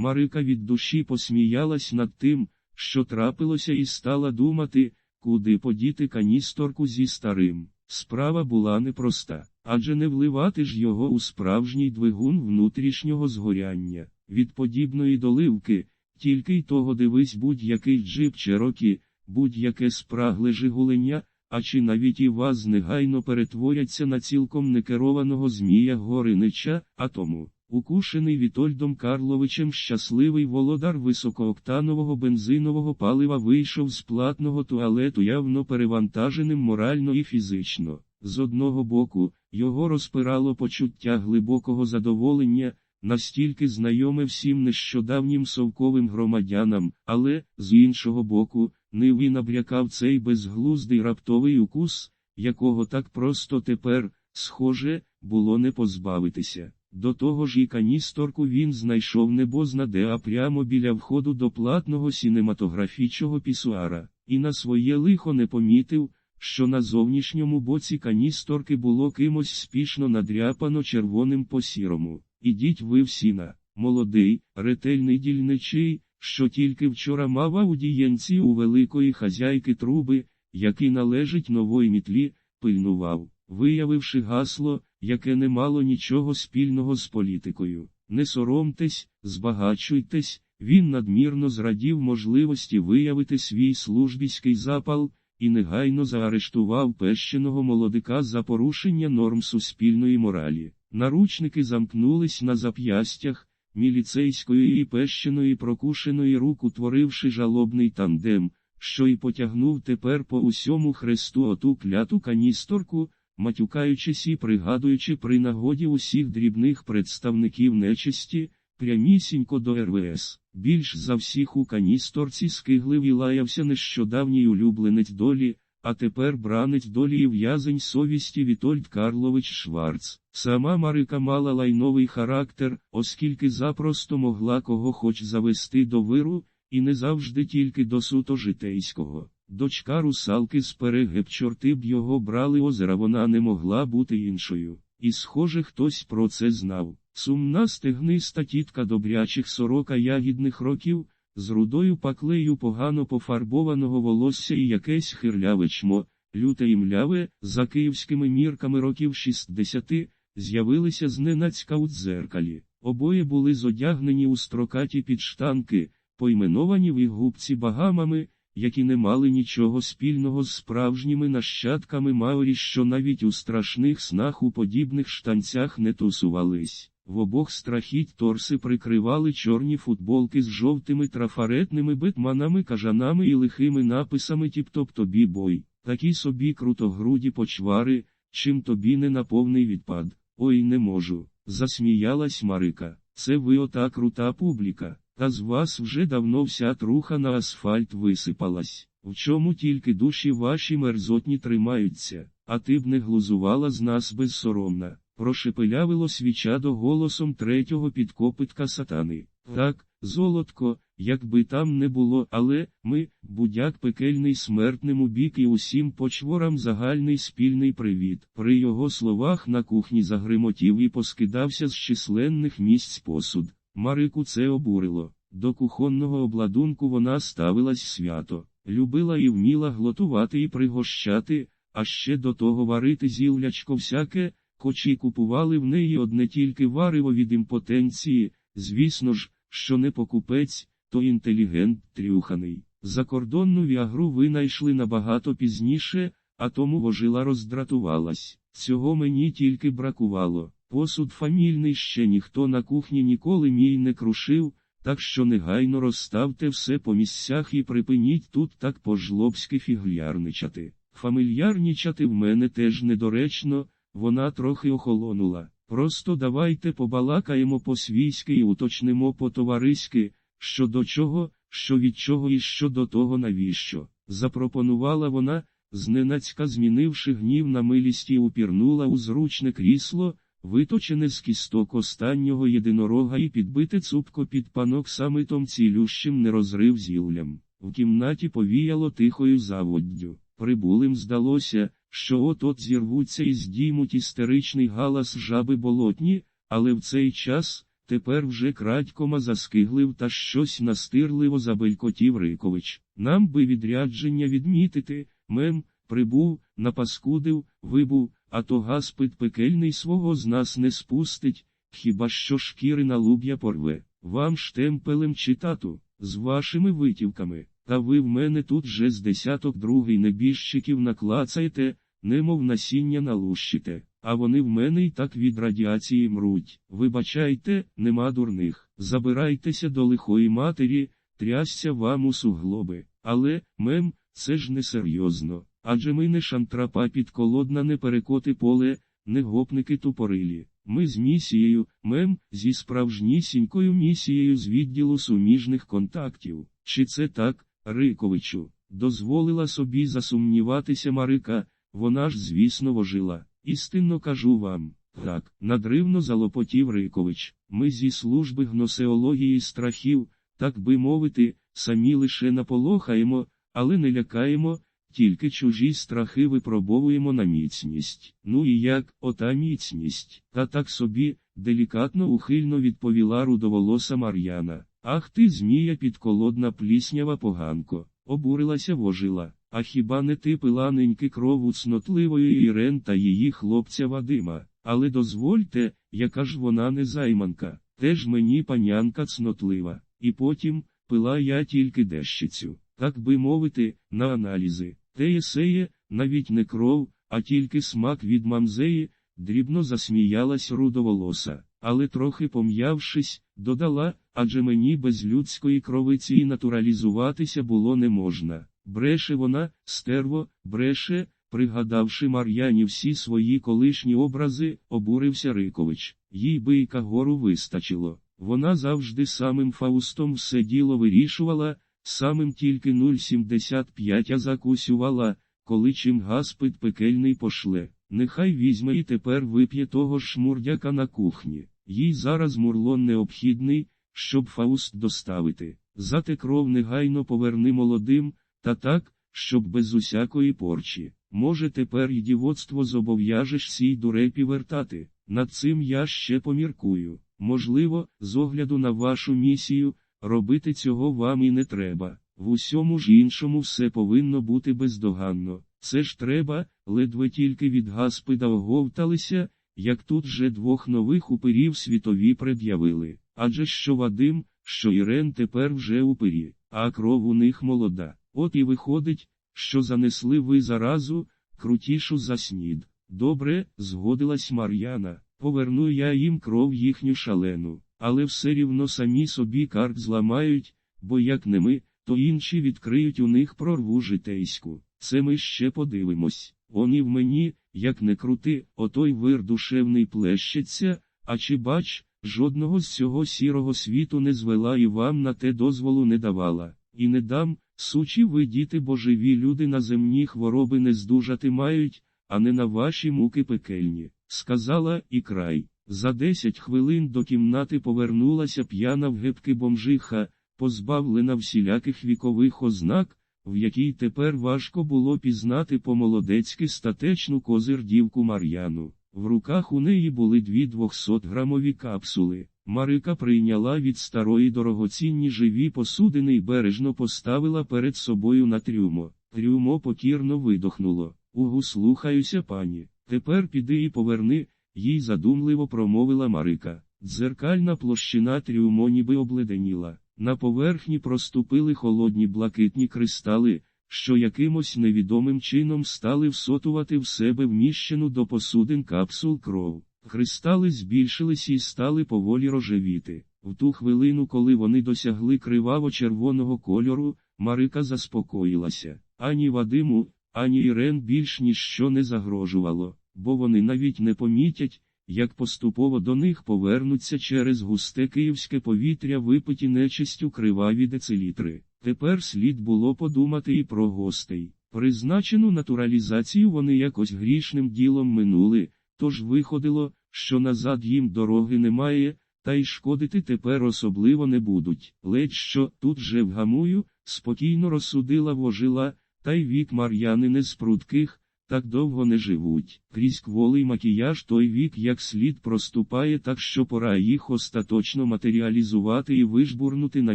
Марика від душі посміялась над тим, що трапилося, і стала думати, куди подіти каністорку зі старим. Справа була непроста, адже не вливати ж його у справжній двигун внутрішнього згоряння. Від подібної доливки, тільки й того дивись будь-який джип Черокі, будь-яке спрагле жигулення, а чи навіть і вас негайно перетворяться на цілком некерованого Змія Горинича, а тому. Укушений Вітольдом Карловичем щасливий володар високооктанового бензинового палива вийшов з платного туалету явно перевантаженим морально і фізично. З одного боку, його розпирало почуття глибокого задоволення, настільки знайоме всім нещодавнім совковим громадянам, але, з іншого боку, ниві набрякав цей безглуздий раптовий укус, якого так просто тепер, схоже, було не позбавитися. До того ж і каністорку він знайшов небозна де а прямо біля входу до платного сінематографічного пісуара, і на своє лихо не помітив, що на зовнішньому боці каністорки було кимось спішно надряпано червоним по сірому. Ідіть ви всі на, молодий, ретельний дільничий, що тільки вчора мав аудієнцію у великої хазяйки труби, який належить нової мітлі, пильнував, виявивши гасло, яке не мало нічого спільного з політикою. Не соромтесь, збагачуйтесь, він надмірно зрадів можливості виявити свій службіський запал, і негайно заарештував пещеного молодика за порушення норм суспільної моралі. Наручники замкнулись на зап'ястях, міліцейської і пещеної прокушеної рук утворивши жалобний тандем, що й потягнув тепер по усьому хресту оту кляту каністорку, матюкаючись і пригадуючи при нагоді усіх дрібних представників нечисті, прямісінько до РВС. Більш за всіх у каністорці скиглив і лаявся нещодавній улюбленець долі, а тепер бранець долі і в'язень совісті Вітольд Карлович Шварц. Сама Марика мала лайновий характер, оскільки запросто могла кого хоч завести до виру, і не завжди тільки до суто житейського. Дочка русалки з перегеб чорти б його брали озера, вона не могла бути іншою. І, схоже, хтось про це знав. Сумна стегниста тітка добрячих сорока ягідних років, з рудою паклею погано пофарбованого волосся і якесь хирляве чмо, люте і мляве, за київськими мірками років 60, з'явилися зненацька у дзеркалі. Обоє були зодягнені у строкаті підштанки, поіменовані в їх губці багамами, які не мали нічого спільного з справжніми нащадками Маорі, що навіть у страшних снах у подібних штанцях не тусувались. В обох страхіть торси прикривали чорні футболки з жовтими трафаретними бетманами, кажанами і лихими написами тіп-топ тобі бой, такі собі крутогруді почвари, чим тобі не на повний відпад. Ой не можу. Засміялась Марика. Це ви ота крута публіка, та з вас вже давно вся труха на асфальт висипалась. В чому тільки душі ваші мерзотні тримаються, а ти б не глузувала з нас безсоромна. Прошепелявило свічадо голосом третього підкопитка сатани. Так, золотко, якби там не було, але ми, будяк пекельний смертним у бік і усім почворам загальний спільний привіт. При його словах на кухні загримотів і поскидався з численних місць посуд. Марику це обурило. До кухонного обладунку вона ставилась свято, любила і вміла глотувати і пригощати, а ще до того варити зіллячко всяке. Кочі купували в неї одне тільки вариво від імпотенції, звісно ж, що не покупець, то інтелігент трюханий. Закордонну віагру винайшли набагато пізніше, а тому вожила роздратувалась. Цього мені тільки бракувало. Посуд фамільний ще ніхто на кухні ніколи мій не крушив, так що негайно розставте все по місцях і припиніть тут так по-жлобськи фіглярничати. Фамільярнічати в мене теж недоречно. Вона трохи охолонула. Просто давайте побалакаємо по-свійськи і уточнимо по-товариськи, що до чого, що від чого і що до того навіщо. Запропонувала вона, зненацька змінивши гнів на милість і упірнула у зручне крісло, виточене з кісток останнього єдинорога і підбите цупко під панок самитом цілющим нерозрив зіллям. В кімнаті повіяло тихою заводдю. Прибулим здалося, що от-от зірвуться і здіймуть істеричний галас жаби болотні, але в цей час, Тепер вже крадькома заскиглив та щось настирливо забелькотів Рикович. Нам би відрядження відмітити, мем, прибув, напаскудив, вибув, а то гаспит пекельний свого з нас не спустить, хіба що шкіри на луб'я порве. Вам штемпелем читату, з вашими витівками, та ви в мене тут же з десяток другий небіжчиків наклацаєте, немов насіння налущите, а вони в мене й так від радіації мруть. Вибачайте, нема дурних, забирайтеся до лихої матері, трясся вам у суглоби. Але, мем, це ж несерйозно. Адже ми не шантрапа підколодна не перекоти поле, не гопники тупорилі. Ми з місією, мем, зі справжнісінькою місією з відділу суміжних контактів. Чи це так, Риковичу? Дозволила собі засумніватися Марика, вона ж, звісно, вожила. Істинно кажу вам. Так, надривно залопотів Рикович. Ми зі служби гносеології страхів, так би мовити, самі лише наполохаємо, але не лякаємо, тільки чужі страхи випробовуємо на міцність. Ну і як, ота міцність, та так собі, делікатно ухильно відповіла рудоволоса Мар'яна. Ах ти, змія підколодна пліснява поганко, обурилася вожила. А хіба не ти пила неньки крову цнотливої Ірен та її хлопця Вадима? Але дозвольте, яка ж вона не займанка, теж мені панянка цнотлива, і потім пила я тільки дещицю, так би мовити, на аналізи. Те єсеє, навіть не кров, а тільки смак від мамзеї, дрібно засміялась рудоволоса, але трохи пом'явшись, додала, адже мені без людської кровиці і натуралізуватися було не можна. Бреше вона, стерво, бреше, пригадавши Мар'яні всі свої колишні образи, обурився Рикович. Їй би і кагору вистачило. Вона завжди самим Фаустом все діло вирішувала, самим тільки 0,75 а закусювала, коли чим гаспит пекельний пошле. Нехай візьме і тепер вип'є того ж шмурдяка на кухні. Їй зараз мурлон необхідний, щоб Фауст доставити. Зате кров негайно поверни молодим, та так, щоб без усякої порчі. Може, тепер й дівоцтво зобов'яжеш сій дурепі вертати. Над цим я ще поміркую. Можливо, з огляду на вашу місію, робити цього вам і не треба. В усьому ж іншому все повинно бути бездоганно. Це ж треба, ледве тільки від Гаспида оговталися, як тут же двох нових упирів світові пред'явили. Адже що Вадим, що Ірен тепер вже упирі, а кров у них молода. От і виходить, що занесли ви заразу, крутішу за снід. Добре, згодилась Мар'яна, поверну я їм кров їхню шалену, але все рівно самі собі карт зламають, бо як не ми, то інші відкриють у них прорву житейську. Це ми ще подивимось. Он і в мені, як не крути, отой вир душевний плещеться, а чи бач, жодного з цього сірого світу не звела і вам на те дозволу не давала, і не дам. Сучі ви, діти божеві люди на земні хвороби не здужати мають, а не на ваші муки пекельні, сказала і край. За десять хвилин до кімнати повернулася п'яна в гебки бомжиха, позбавлена всіляких вікових ознак, в якій тепер важко було пізнати по-молодецьки статечну козир дівку Мар'яну. В руках у неї були дві 200-грамові капсули. Марика прийняла від старої дорогоцінні живі посудини й бережно поставила перед собою на трюмо. Трюмо покірно видохнуло. Угу, слухаюся, пані. Тепер піди і поверни, їй задумливо промовила Марика. Дзеркальна площина трюмо ніби обледеніла. На поверхні проступили холодні блакитні кристали, що якимось невідомим чином стали всотувати в себе вміщену до посудин капсул кров. Кристали збільшились і стали поволі рожевіти. В ту хвилину, коли вони досягли криваво-червоного кольору, Марика заспокоїлася. Ані Вадиму, ані Ірен більш ніщо не загрожувало, бо вони навіть не помітять, як поступово до них повернуться через густе київське повітря випиті нечистю криваві децилітри. Тепер слід було подумати і про гостей. Призначену натуралізацію вони якось грішним ділом минули. Тож виходило, що назад їм дороги немає, та й шкодити тепер особливо не будуть. Ледь що тут же вгамую, спокійно розсудила вожила, та й вік Мар'яни не з прудких, так довго не живуть. Крізь кволий макіяж той вік як слід проступає, так що пора їх остаточно матеріалізувати і вижбурнути на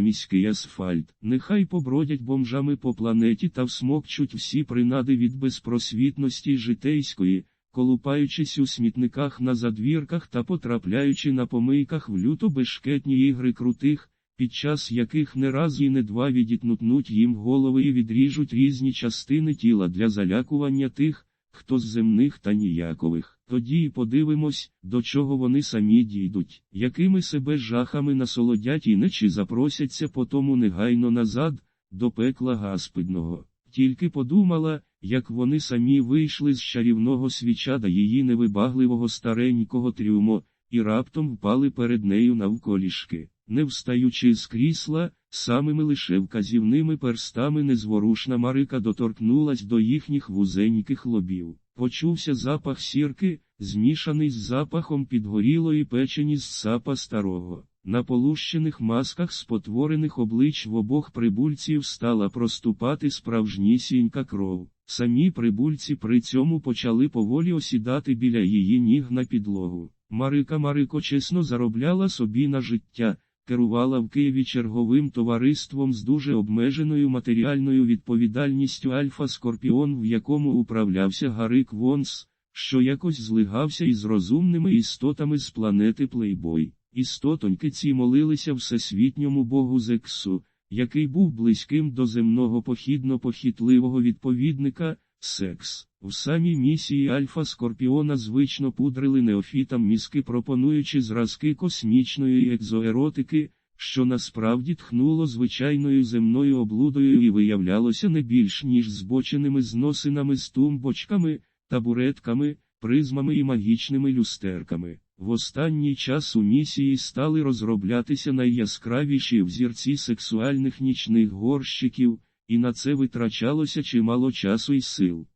міський асфальт. Нехай побродять бомжами по планеті та всмокчуть всі принади від безпросвітності житейської колупаючись у смітниках на задвірках та потрапляючи на помийках в люто безшкетні ігри крутих, під час яких не раз і не два відітнутнуть їм голови і відріжуть різні частини тіла для залякування тих, хто з земних та ніякових. Тоді і подивимось, до чого вони самі дійдуть, якими себе жахами насолодять і не чи запросяться потому негайно назад, до пекла гаспидного. Тільки подумала, як вони самі вийшли з чарівного свічада її невибагливого старенького трюмо, і раптом впали перед нею навколішки, не встаючи з крісла, самими лише вказівними перстами незворушна Марика доторкнулась до їхніх вузеньких лобів. Почувся запах сірки, змішаний з запахом підгорілої печені з сапа старого. На полущених масках спотворених облич в обох прибульців стала проступати справжнісінька кров. Самі прибульці при цьому почали поволі осідати біля її ніг на підлогу. Марика Марико чесно заробляла собі на життя, керувала в Києві черговим товариством з дуже обмеженою матеріальною відповідальністю Альфа Скорпіон, в якому управлявся Гарик Вонс, що якось злигався із розумними істотами з планети Плейбой. Істотоньки ці молилися всесвітньому богу Зексу, який був близьким до земного похідно-похитливого відповідника, секс. В самій місії Альфа Скорпіона звично пудрили неофітам мізки, пропонуючи зразки космічної екзоеротики, що насправді тхнуло звичайною земною облудою і виявлялося не більш ніж збоченими зносинами з тумбочками, табуретками, призмами і магічними люстерками. В останній час у місії стали розроблятися найяскравіші взірці сексуальних нічних горщиків, і на це витрачалося чимало часу і сил.